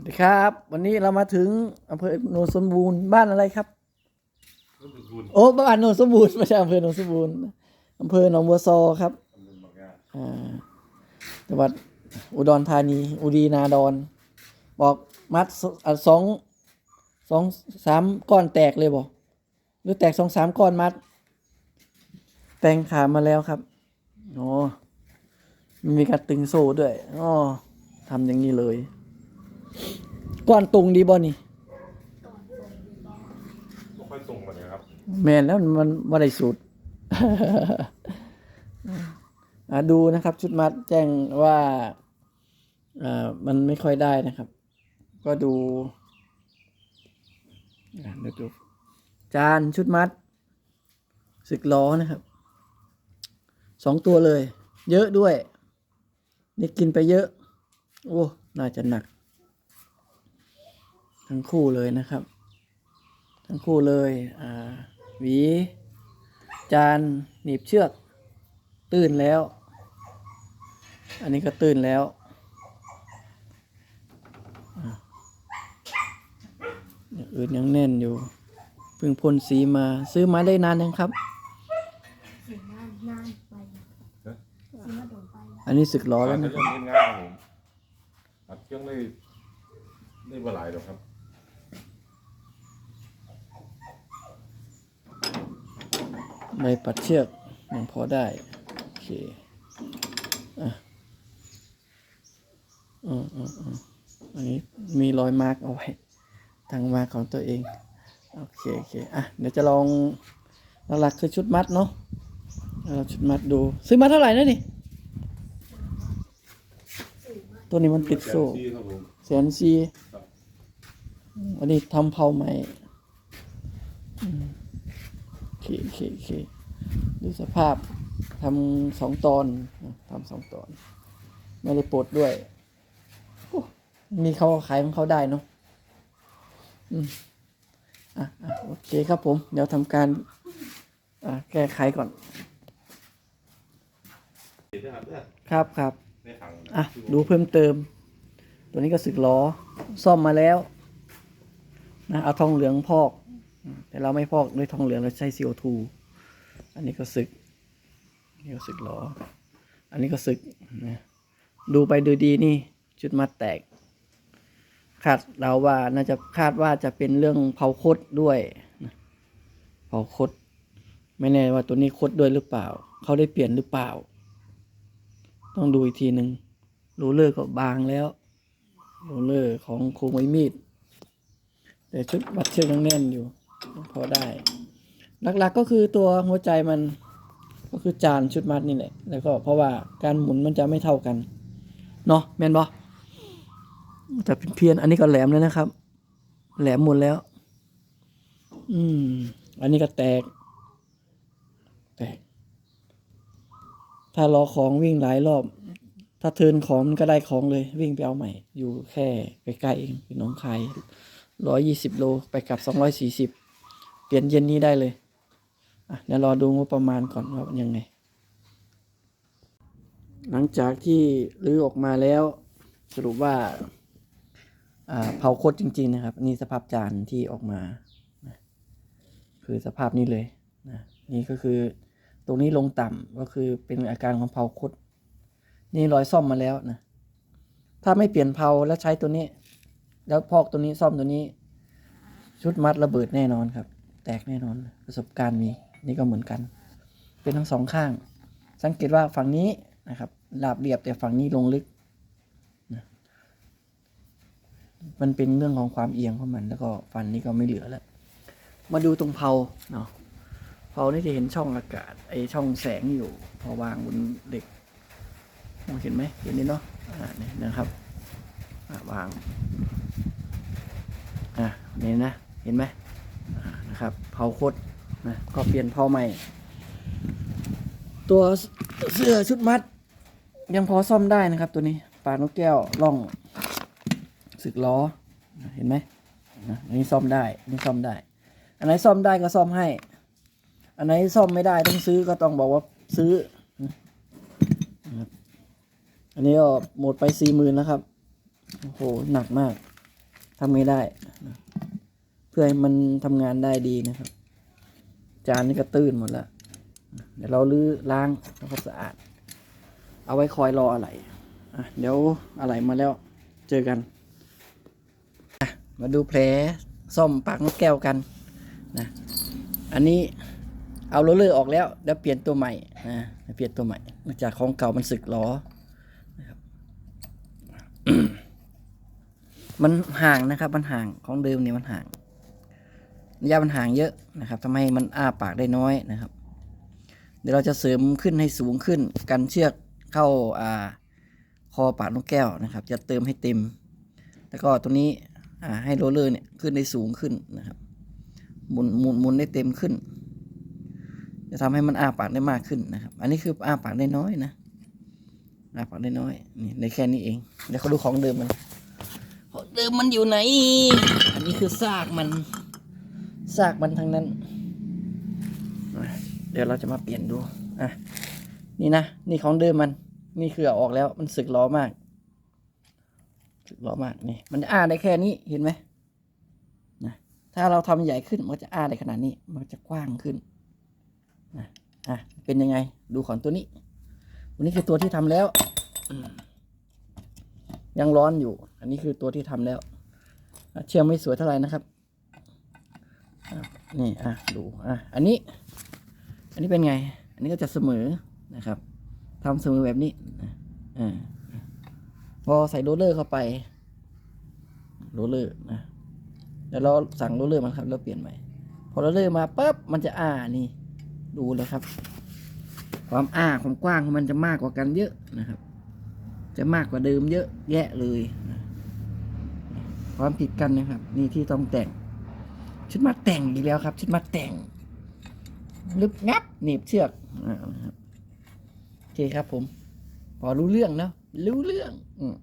วัสดีครับ วันนี้เรามาถึงอำเภอโนนสมบูรณ์บ้านอะไรครับรุ่นรุ่นโอ้บ้านโนนสมบูรณ์ไม่ใช่อำเภอโนนสมบูรณ์อำเภอหนองบัวซอครับตำบลบางงาอ่าจังหวัดอุดรธานี อุดีนาดอน บอกมัดสอะสองสองสามก้อนแตกเลยบอกหรือแตกสองสามก้อนมัด แตงขามาแล้วครับอ๋อมันมีการตึงโซ่ด้วยอ๋อทำอย่างนี้เลย ก้อนตุงดีบ่นี่ไม่ค่อยส่งมาเลยครับแมนแล้วมันว่าได้สูตรอะดูนะครับ ชุดมัดแจ้งว่าอ่ามันไม่ค่อยได้นะครับ ก็ดูอะเดี๋ยวดูจานชุดมัดสึกล้อนะครับสองตัวเลย เยอะด้วย นี่กินไปเยอะ โอ้ น่าจะหนัก ทั้งคู่เลยนะครับ ทั้งคู่เลยอ่าหวี จานหนีบเชือก ตื่นแล้ว อันนี้ก็ตื่นแล้วอะอย่างอื่นยังแน่นอยู่เพิ่งพ่นสีมาซื้อมาได้นานยังครับสีนานนานไปสีมาโดนไปอันนี้สึกล้อร้าแล้วนนะจะครับ เล่นง่ายครับผมอัดเครื่องได้ได้บหลายหรอกครับ ใบปัดเชือกยังพอได้ โอเคอะอืมอืมอืมอันนี้มีรอยมาร์กเอาไว้ทางมาร์กของตัวเอง โอเคโอเคอะเดี๋ยวจะลองหลักๆคือชุดมัดเนาะเราชุดมัดดู ซื้อมาเท่าไหร่นะนี่ ตัวนี้มันติดโซ่แสนซี่ครับผมแสนซีครับอันนี้ทำเผาใหม่อืมโอ เคโอเคโอเคดูสภาพทำสองตอนทำสองตอน ไม่ได้ปลดด้วย มีเขาขายของเขาได้เนาะอืมอะอะโอเคครับผม เดี๋ยวทำการ อะแก้ไขก่อน ครับครับอะ ดูเพิ่มเติม ตัวนี้ก็สึกล้อ ซ่อมมาแล้ว นะ เอาทองเหลืองพอก แต่เราไม่พอกด้วยทองเหลืองเราใช้ CO2 อันนี้ก็สึกอันนี่ก็สึกล้ออันนี้ก็สึกนะดูไปดูดีนี่จุดมัดแตก คาดเราว่าน่าจะคาดว่าจะเป็นเรื่องเผาคดด้วยเผาคดไม่แน่ว่าตัวนี้คดด้วยหรือเปล่า เขาได้เปลี่ยนหรือเปล่า ต้องดูอีกทีหนึ่งรลเลอร์ก็บางแล้วรลเลอร์ของโคงไม้มีด แต่ชุดมัดเชือกยังแน่นอยู่ พอได้ หลักๆก็คือตัวหัวใจมันก็คือจานชุดมัดนี่แหละ แล้วก็เพราะว่าการหมุนมันจะไม่เท่ากัน เนาะแมนบอแต่เพี้ยนอันนี้ก็แหลมเลยนะครับ แหลมหมดแล้ว อืม อันนี้ก็แตก แตก ถ้ารอของวิ่งหลายรอบ ถ้าเทินของมันก็ได้ของเลย วิ่งไปเอาใหม่ อยู่แค่ใกล้ๆเองเป็นน้องคายร้อยยี่สิบโลไปกลับสองร้อยสี่สิบ เปลี่ยนเย็นนี้ได้เลยเดี๋ยวรอดูงบประมาณก่อนว่ามันยังไง หลังจากที่รื้อออกมาแล้วสรุปว่าเผาโคตรจริง ๆ นะครับ นี่สภาพจานที่ออกมา คือสภาพนี้เลยนะนี่ก็คือตรงนี้ลงต่ำก็คือเป็นอาการของเผาคดนี่รอยซ่อมมาแล้วนะถ้าไม่เปลี่ยนเผาแล้วใช้ตัวนี้ แล้วพอกตัวนี้ซ่อมตัวนี้ ชุดมัดระเบิดแน่นอนครับ กแน่นอน ประสบการณ์มีนี่ก็เหมือนกัน เป็นทั้งสองข้าง สังเกตว่าฝั่งนี้นะครับราบเรียบแต่ฝั่งนี้ลงลึกนะมันเป็นเรื่องของความเอียงของมัน แล้วก็ฟันนี้ก็ไม่เหลือแล้ว มาดูตรงเผาเนาะเผานี่จะเห็นช่องอากาศไอช่องแสงอยู่ พอวางบนเหล็กมองเห็นไหมเห็นนี่เนาะอ่านี่นะครับอ่าวาง อะนี่นะ เห็นไหม นะครับเผาคตรนะก็เปลี่ยนเผาใหม่ ตัวเสื้อชุดมัด ยังพอซ่อมได้นะครับตัวนี้ปากนกแก้วล่องสึกล้อเห็นไหมนะอันนี้ซ่อมได้อันนี้ซ่อมได้ อันไหนซ่อมได้ก็ซ่อมให้ อันไหนซ่อมไม่ได้ต้องซื้อก็ต้องบอกว่าซื้อนะครับอันนี้ก็หมดไปสี่หมื่นแล้วครับ โอ้โห หนักมากทำไม่ได้ พื่อให้มันทำงานได้ดีนะครับ จานนี่ก็ตื้นหมดแล้ว เดี๋ยวเราลื้อล้างแล้วก็สะอาด เอาไว้คอยรออะไรอะเดี๋ยวอะไรมาแล้วเจอกัน มาดูแผลซ่อมปากนกแก้วกันนะ อันนี้เอาโรเลอร์ออกแล้วเดี๋ยวเปลี่ยนตัวใหม่นะเปลี่ยนตัวใหม่จากของเก่ามันสึกล้อนะครับมันห่างนะครับ มันห่างของเดิมเนี่ยมันห่าง ระยะมันห่างเยอะนะครับทำให้มันอ้าปากได้น้อยนะครับ เดี๋ยวเราจะเสริมขึ้นให้สูงขึ้น กันเชือกเข้าอ่าคอปากนกแก้วนะครับ จะเติมให้เต็ม แล้วก็ตัวนี้อ่าให้โรลเลอร์เนี่ยขึ้นได้สูงขึ้นนะครับหมุนหมุนหมุนได้เต็มขึ้น จะทำให้มันอ้าปากได้มากขึ้นนะครับ อันนี้คืออ้าปากได้น้อยนะอ้าปากได้น้อยนี่ในแค่นี้เองเดี๋ยวเขาดูของเดิมมันของเดิมมันอยู่ไหน อันนี้คือซากมัน ซากมันทั้งนั้น เดี๋ยวเราจะมาเปลี่ยนดู อะ นี่นะ นี่ของเดิมมัน นี่คือเอาออกแล้ว มันสึกล้อมาก สึกล้อมากนี่ มันอ้าได้แค่นี้ เห็นไหมนะ ถ้าเราทำใหญ่ขึ้น มันจะอ้าได้ขนาดนี้ มันจะกว้างขึ้นนะอะ เป็นยังไง ดูของตัวนี้ ตัวนี้คือตัวที่ทำแล้ว ยังร้อนอยู่ อันนี้คือตัวที่ทำแล้ว เชื่อมไม่สวยเท่าไหร่นะครับ นี่อะดูอะอันนี้ อันนี้เป็นไง อันนี้ก็จะเสมอนะครับทำเสมอแบบนี้อ่าพอใส่โรลเลอร์เข้าไปโรลเลอร์นะเดี๋ยวเราสั่งโรลเลอร์มันครับ แล้วเปลี่ยนใหม่พอโรลเลอร์มาปั๊บมันจะอ้านี่ ดูเลยครับ ความอ้าความกว้างของมันจะมากกว่ากันเยอะนะครับ จะมากกว่าเดิมเยอะแยะเลยนะความผิดกันนะครับ นี่ที่ต้องแต่ง ชุดมาแต่งอีกแล้วครับ ชุดมาแต่ง ลึบงับหนีบเชือกโอเคครับผม พอรู้เรื่องเนาะรู้เรื่อง อืม